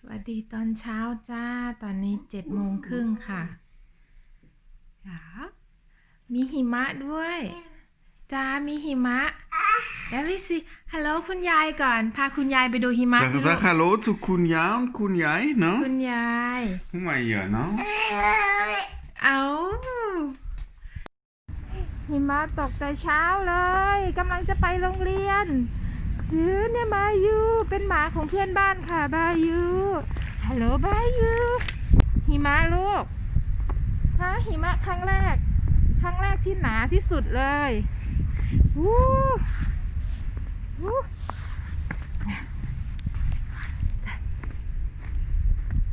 สวัสดีตอนเช้าจ้า ตอนนี้เจ็ดโมงครึ่งค่ะจ้ามีหิมะด้วย จ้า มีหิมะแล้วพี่สิฮัลโหลคุณยายก่อน พาคุณยายไปดูหิมะ Sag, สิลู sag ก hallo zu Kunja und Kunjai, ne? คุณยาย Guck mal hier, ne? เอาหิมะตกแต่เช้าเลยกำลังจะไปโรงเรียน เดี๋ยวเนี่ยมายูเป็นหมาของเพื่อนบ้านค่ะบายูฮัลโหลบายูหิมะลูกฮะหิมะครั้งแรก ครั้งแรกที่หนาที่สุดเลยวู้วู้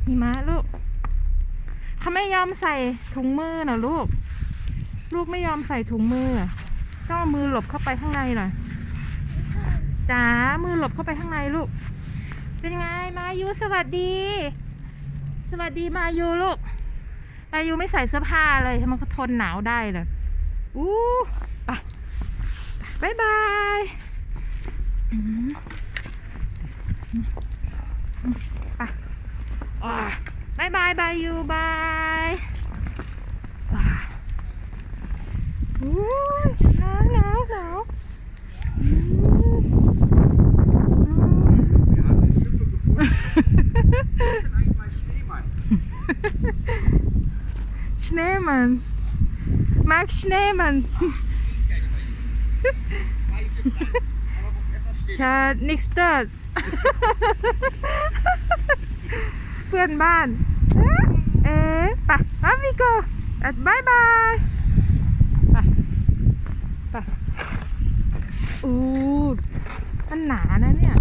หิมะลูกเขาไม่ยอมใส่ถุงมือนะลูก ลูกไม่ยอมใส่ถุงมือ ต้องมือหลบเข้าไปข้างในหน่อย จ๋า มือหลบเข้าไปข้างในลูก เป็นไง มายูสวัสดี สวัสดีมายูลูก มายูไม่ใส่เสื้อผ้าเลยทำไมเขาทนหนาวได้ล่ะอู้ไปบายบายไปบายบายบายยูบายอ่าอู้ยหนาวหนาวหนาว Schippe gefunden. Wo ist denn eigentlich mein Schneemann? Schneemann Mark Schneemann ja nichts dort เพื่อนบ้าน เอ๊ะไปอาวิโกบายบายไปไปอู้มันหนานะเนี่ย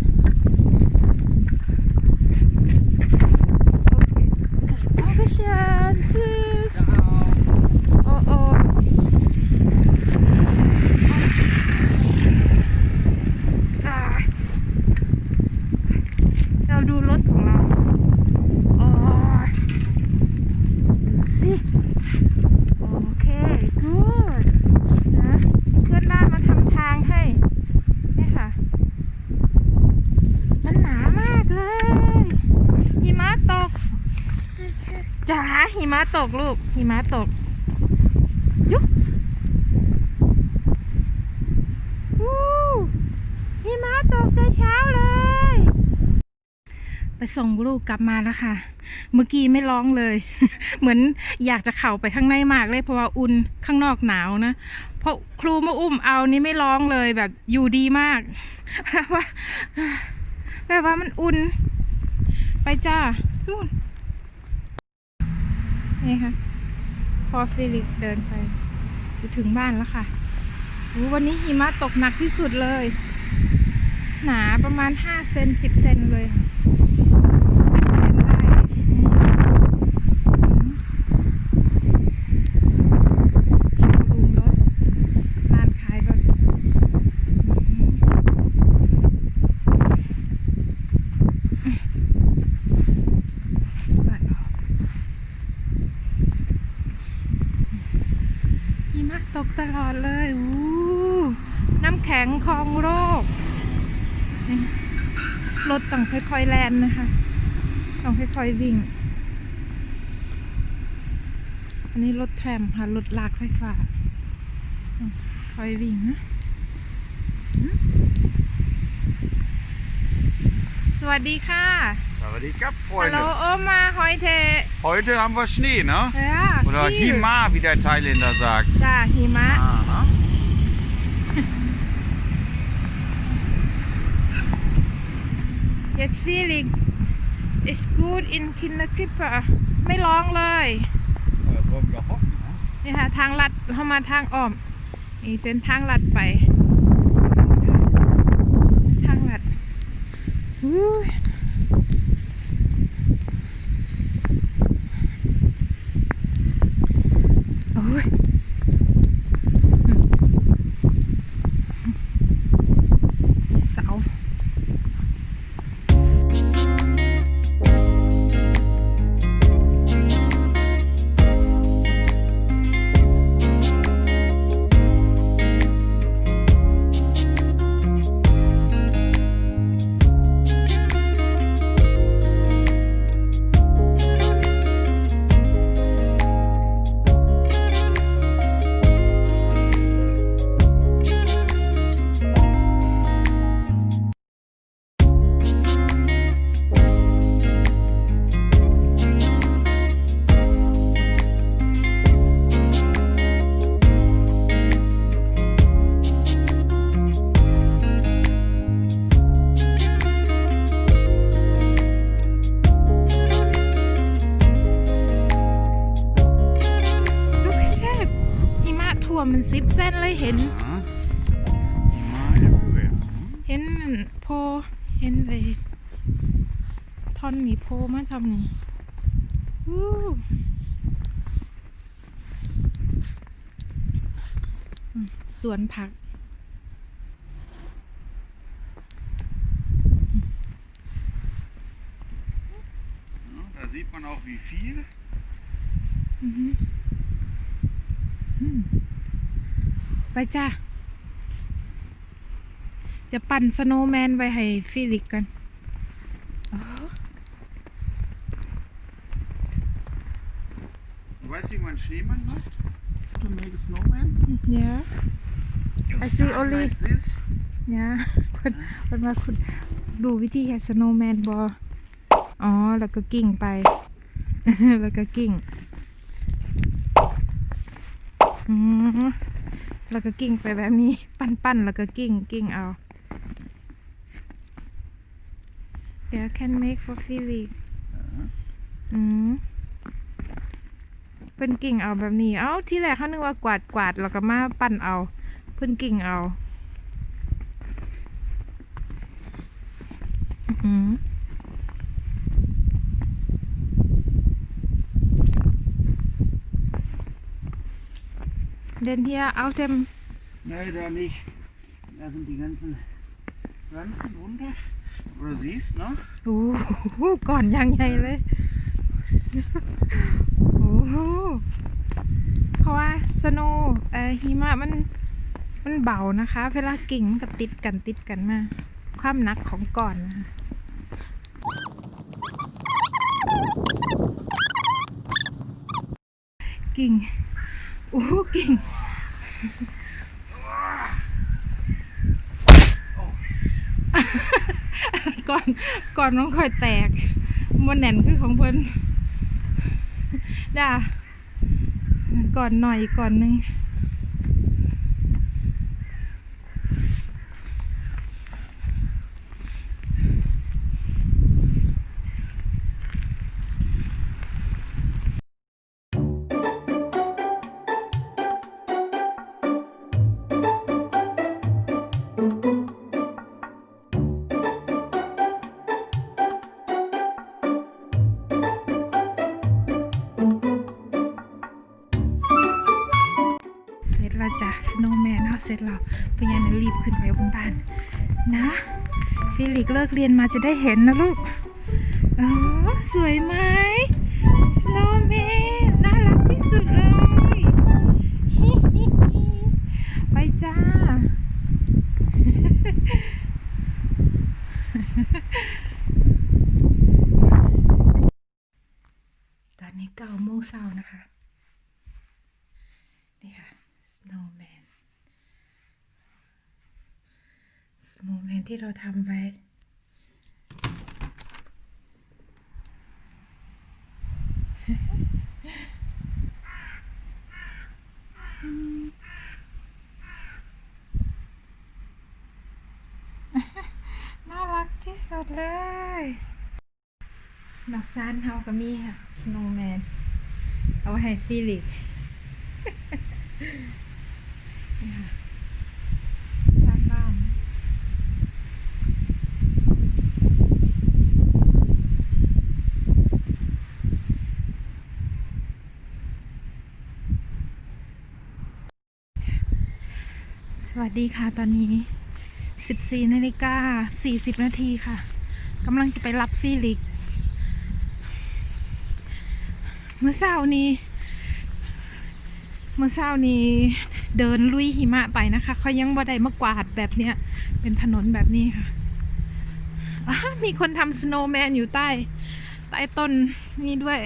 จ๋าหิมะตกลูกหิมะตกยุบวู้หิมะตกแต่เช้าเลย ไปส่งลูกกลับมาแล้วค่ะ เมื่อกี้ไม่ร้องเลย เหมือนอยากจะเข่าไปข้างในมากเลยเพราะว่าอุ่นข้างนอกหนาวนะเพราะครูมาอุ้มเอานี่ไม่ร้องเลยแบบอยู่ดีมากแบบว่าแบบว่ามันอุ่น ไปจ้านู่น นี่ค่ะ พอฟิลิกเดินไปจะถึงบ้านแล้วค่ะอู้วันนี้หิมะตกหนักที่สุดเลย หนาประมาณห้าเซนสิบเซนเลยค่ะ10เซนได้อืมอืมโชว์รูมรถร้านขายรถบ้านเราหิมะตกตลอดเลยอู้น้ำแข็งคลองโรค รถต้องค่อยๆแล นนะคะ ต้องค่อยๆวิ่ง อันนี้รถแทรมค่ะ รถลากไฟฟ้าต้องค่อยวิ่งนะอืมสวัสดีค่ะ Sawadikap, ฮัลโหล Freunde. โอมาฮอยเท Heute haben wir Schnee, ne? เฮ้ย Oder Hima, wie der Thailänder sagt. จ้าหิมะ Aha. Jetzt feeling ist gut in Kinderkrippe ไม่ร้องเลย Ja, Das wollen wir doch hoffen, ne? นี่ค่ะทางลัดเข้ามาทางอ้อม นี่เป็นทางลัดไป ห็นเลยท่อนนี่โพมาทำนี่วู้อืมสวนผัก Ja, da sieht man auch wie viel. ไปจ้า จะปั่นสโนว์แมนไว้ให้ฟิลิกกัน Du weißt, wie man Schneemann macht? To make a snowman? เนี่ย I see Start only- like this. เนี่ยคนคนมาคุณดูวิธีเห็ดสโนว์แมนบออ๋อ แล้วก็กิ่งไป แล้วก็กิ่งอืมแล้วก็กิ่งไปแบบนี้ ปั้นปั้นๆแล้วก็กิ่ง กิ่งเอา เดี๋ยว can make for Felix อืมเป็นกิ่งเอาแบบนี้ เอ้า ที่แรกเขานึกว่ากวาดกวาดแล้วก็มาปั้นเอา เพิ่นกิ่งเอา อืมเดนเฮียเอาเต็ม Nein, da nicht. Da sind die ganzen Pflanzen runter. Oder siehst, ne? โอ้โหก่อนยังไงเลยโอ้โหเพราะว่าสโนว์เอ่อหิมะมันมันเบานะคะ เวลากิ่งมันก็ติดกันติดกันมา ความหนักของก่อนนะคะกิ่งโอ้กิ่ง ก่อนก่อนน้องคอยแตกมันแน่นคือของเพิ่นด่าก่อนหน่อยก่อนหนึง แล้วจ้ะสโนว์แมนเอาเสร็จแล้วปยานรีบขึ้นไปบนบ้านนะฟิลิกเลิกเรียนมาจะได้เห็นนะลูกอ๋อสวยไหมสโนว์แมนน่ารักที่สุดเลยฮิฮิฮิไปจ้า ตอนนี้เก้าโมงเช้านะคะ นี่ค่ะ snowman snowman ที่เราทำไว้น่ารักที่สุดเลยดอกซานเฮาก็มีค่ะ snowman เอาให้ฟิลิกนี่ค่ะชานบ้าน ส วัสดีค่ะตอนนี้ 14นาฬิกา40 นาทีค่ะกำลังจะไปรับฟิลิก เมื่อเช้านี้ เมื่อเช้านี้เดินลุยหิมะไปนะคะเขายังบ่ได้มากวาดแบบเนี้ย เป็นถนนแบบนี้ค่ะ มีคนทำสโนว์แมนอยู่ใต้ ใต้ต้นนี่ด้วย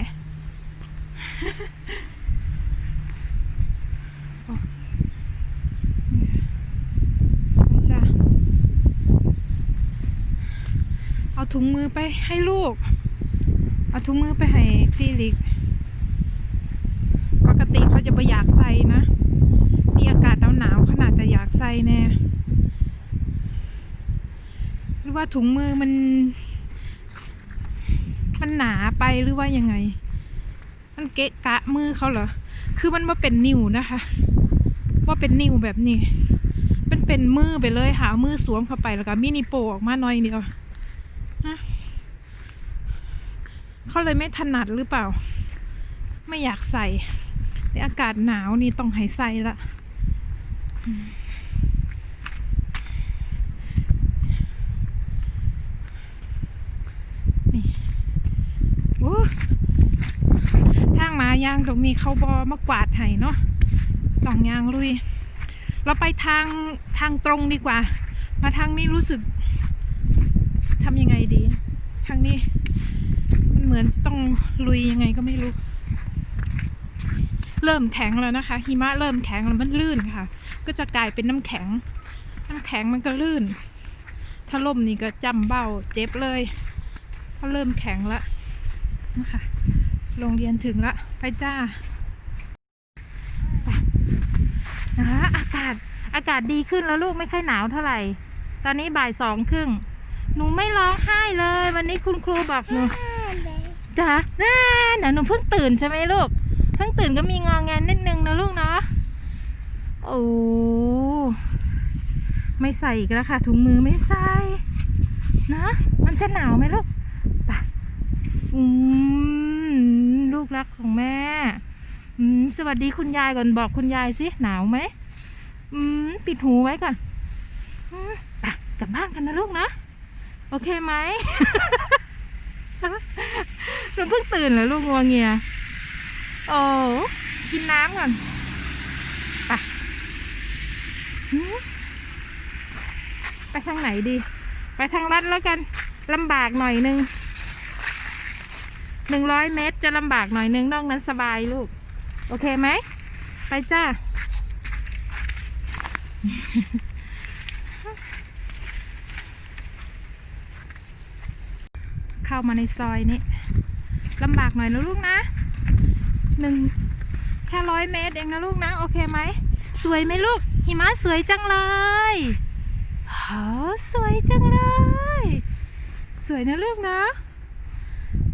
โอ้นี่จ้ะเอา ถุงมือไปให้ลูก เอาถุงมือไปให้ฟิลิก ปกติเขาจะไม่อยากใส่นะ นี่อากาศหนาวๆขนาดจะอยากใส่แน่ หรือว่าถุงมือมัน มันหนาไปหรือว่ายังไง มันเกะกะมือเขาเหรอ คือมันมาเป็นนิ้วนะคะ ว่าเป็นนิ้วแบบนี้เป็นเป็นมือไปเลยหามือสวมเข้าไปแล้วก็มินิโปออกมาหน่อยเดียวฮะ เขาเลยไม่ถนัดหรือเปล่า ไม่อยากใส่แต่อากาศหนาวนี่ต้องให้ใส่ละนี่โอ้ทางมายางตรงนี้เขาบอมากวาดให้เนาะต้องยางลุย เราไปทางทางตรงดีกว่า มาทางนี้รู้สึกทำยังไงดี ทางนี้ เหมือนต้องลุยยังไงก็ไม่รู้ เริ่มแข็งแล้วนะคะ หิมะเริ่มแข็งแล้วมันลื่นค่ะ ก็จะกลายเป็นน้ำแข็ง น้ำแข็งมันก็ลื่น ถ้าล่มนี่ก็จำเบ้าเจ็บเลยเพราเริ่มแข็งล้วนะคะโรงเรียนถึงละไปจ้านะคะอากาศอากาศดีขึ้นแล้วลูกไม่ค่อยหนาวเท่าไหร่ ตอนนี้บ่ายสองครึ่ง หนูไม่ร้องไห้เลย วันนี้คุณครูบอกหนู จ้ะน่าหนูเพิ่งตื่นใช่ไหมลูก เพิ่งตื่นก็มีงองแงนิดนึงนะลูกเนาะ โอ้ไม่ใส่อีกแล้วค่ะ ถุงมือไม่ใส่ นะ มันจะหนาวไหมลูกไปอืมลูกรักของแม่ อืมสวัสดีคุณยายก่อนบอกคุณยายสิหนาวไหม อืมปิดหูไว้ก่อนอืมไปกลับบ้านกันนะลูกนะ โอเคไหม หนูเพิ่งตื่นเหรอลูกงัวเงีย โอ้กินน้ำก่อนไปไปทางไหนดี ไปทางลัดแล้วกันลำบากหน่อยนึงหนึ่งร้อยเมตรจะลำบากหน่อยนึงนอกนั้นสบายลูก โอเคไหม ไปจ้า เข้ามาในซอยนี้ ลำบากหน่อยนะลูกนะหนึ่งแค่ร้อยเมตรเองนะลูกนะ โอเคไหม สวยไหมลูก หิมะสวยจังเลยโหสวยจังเลย สวยนะลูกนะ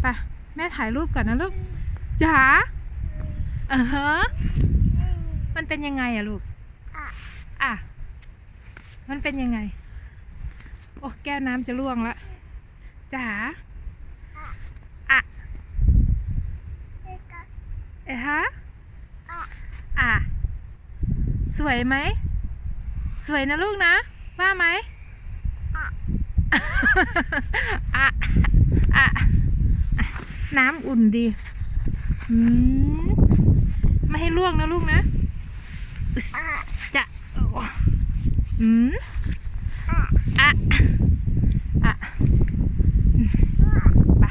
ไปแม่ถ่ายรูปก่อนนะลูกจ๋าอ่าฮะมันเป็นยังไงอะลูก อะ มันเป็นยังไง โอ้แก้วน้ำจะล่วงละจ๋า อะ เอะ ฮะ อะ สวยไหม สวยนะลูกนะ ว่าไหมอะอะน้ำอุ่นดีอืมไม่ให้ล่วงนะลูกนะอึ๊สจะโอ้อืมอะ อะอืมไป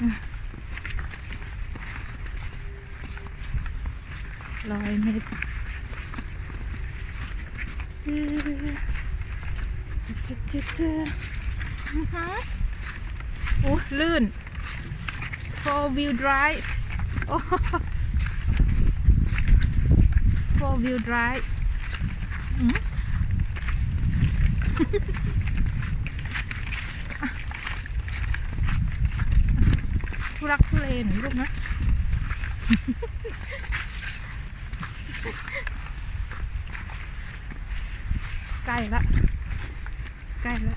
อืมร้อยเมตรอือจึ๊ดจึ๊ดจึ๊ด โอ้ลื่น four wheel drive four wheel drive ทุรักทุเลหนูลูกนะใกล้ละใกล้ละ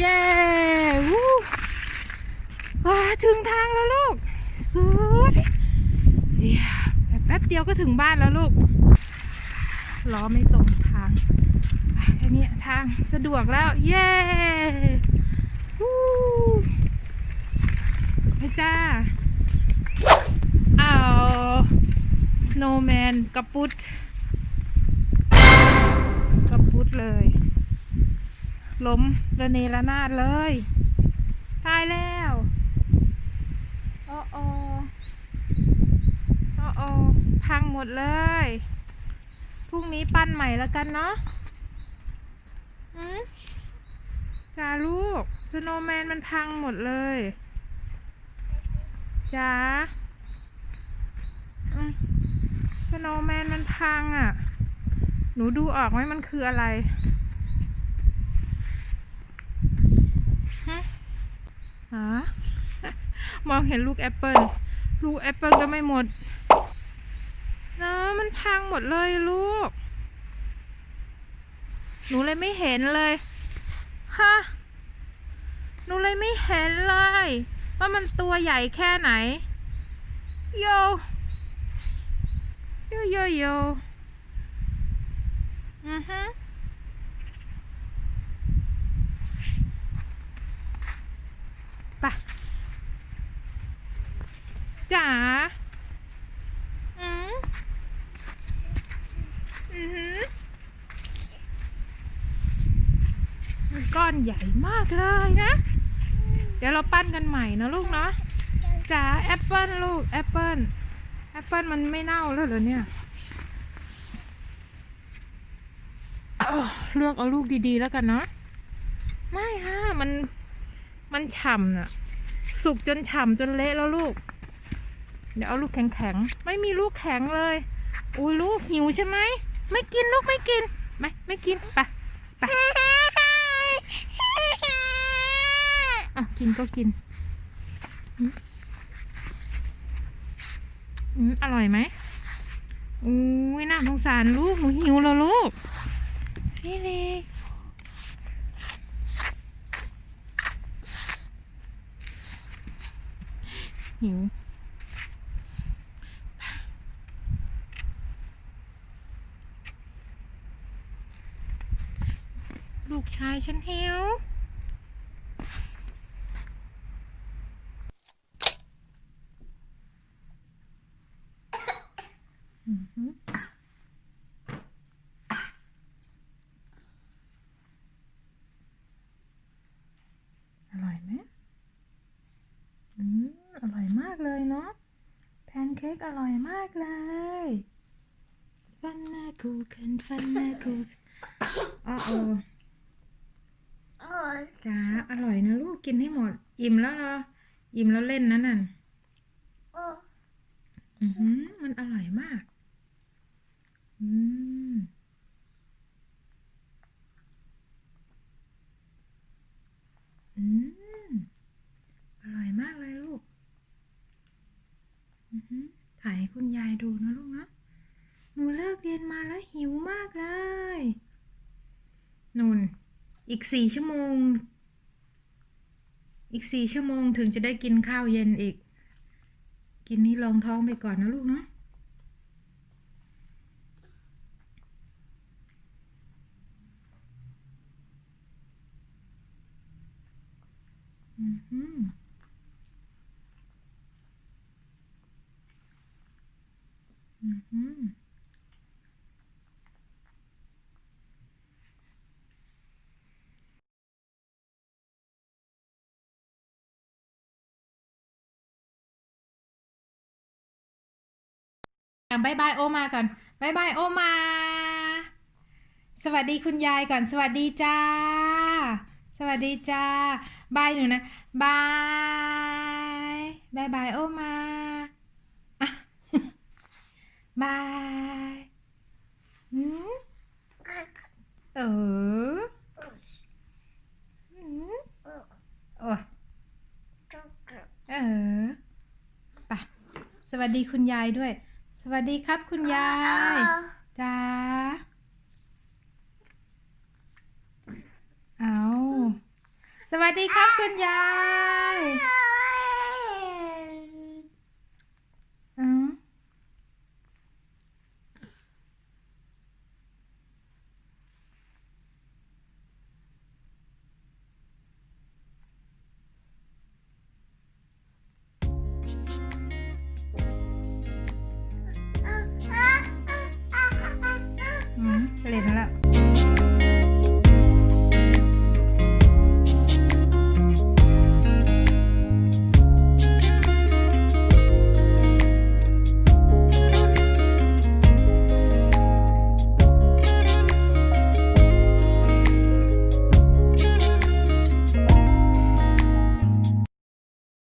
เย้วู้ว้าถึงทางแล้วลูก สุดเดี๋ยวแป๊บเดียวก็ถึงบ้านแล้วลูก ล้อไม่ตรงทางอะแค่นี้ทางสะดวกแล้ว เย้วู้ไปจ้าเอาสโนว์แมนกระปุดกระปุดเลย ล้มระเนระนาดเลย ตายแล้วโอ้โอโอ้โอพังหมดเลย พรุ่งนี้ปั้นใหม่แล้วกันเนาะจ้าลูก สโนว์แมนมันพังหมดเลยจ้าสโนว์แมนมันพังอะ่ะ หนูดูออกไหมมันคืออะไร ฮะ มองเห็นลูกแอปเปิลลูกแอปเปิลก็ไม่หมดนะมันพังหมดเลยลูก หนูเลยไม่เห็นเลยฮะหนูเลยไม่เห็นเลย ว่ามันตัวใหญ่แค่ไหน โย โยโยโยอือฮึไป จ๋าอืมอือฮึมันก้อนใหญ่มากเลยนะ เดี๋ยวเราปั้นกันใหม่นะลูกเนาะจ๋าแอปเปิลลูกแอปเปิลแอปเปิลมันไม่เน่าแล้วเหรอเนี่ยเอาเลือกเอาลูกดีๆแล้วกันเนาะไม่ฮะมันมันฉ่ำน่ะ สุกจนฉ่ำจนเละแล้วลูก เดี๋ยวเอาลูกแข็งๆ ไม่มีลูกแข็งเลย อุ้ยลูกหิวใช่ไหม ไม่กินลูกไม่กิน ไม่ไม่กินไปไปอะกินก็กิน อืมอร่อยไหมอุ้ยน่าสงสารลูกหนูหิวแล้วลูก นี่เลยหิว ลูกชายฉันหิวอือหืออร่อยไหมอืม อร่อยมากเลยเนาะ แพนเค้กอร่อยมากเลย ฟันนากูคันฟันนากูอ๋อโอ จ้าอร่อยนะลูกกินให้หมด อิ่มแล้วเหรอ อิ่มแล้วเล่นนะนั่นอือหือมันอร่อยมาก อืมอืมอร่อยมากเลยลูก อือหือถ่ายให้คุณยายดูนะลูกนะหนูเลิกเรียนมาแล้วหิวมากเลย นุ่น อีกสี่ชั่วโมง อีกสี่ชั่วโมงถึงจะได้กินข้าวเย็นอีก กินนี้ลองท้องไปก่อนนะลูกเนาะอือหืออือหือ อะ บายบายโอมาก่อนบายบายโอมา สวัสดีคุณยายก่อน สวัสดีจ้า สวัสดีจ้าบายหนูนะบายบายบายโอมาบายหืมเออหืมโอ้เออไปสวัสดีคุณยายด้วย สวัสดีครับคุณยายจ้าเอาสวัสดีครับคุณยาย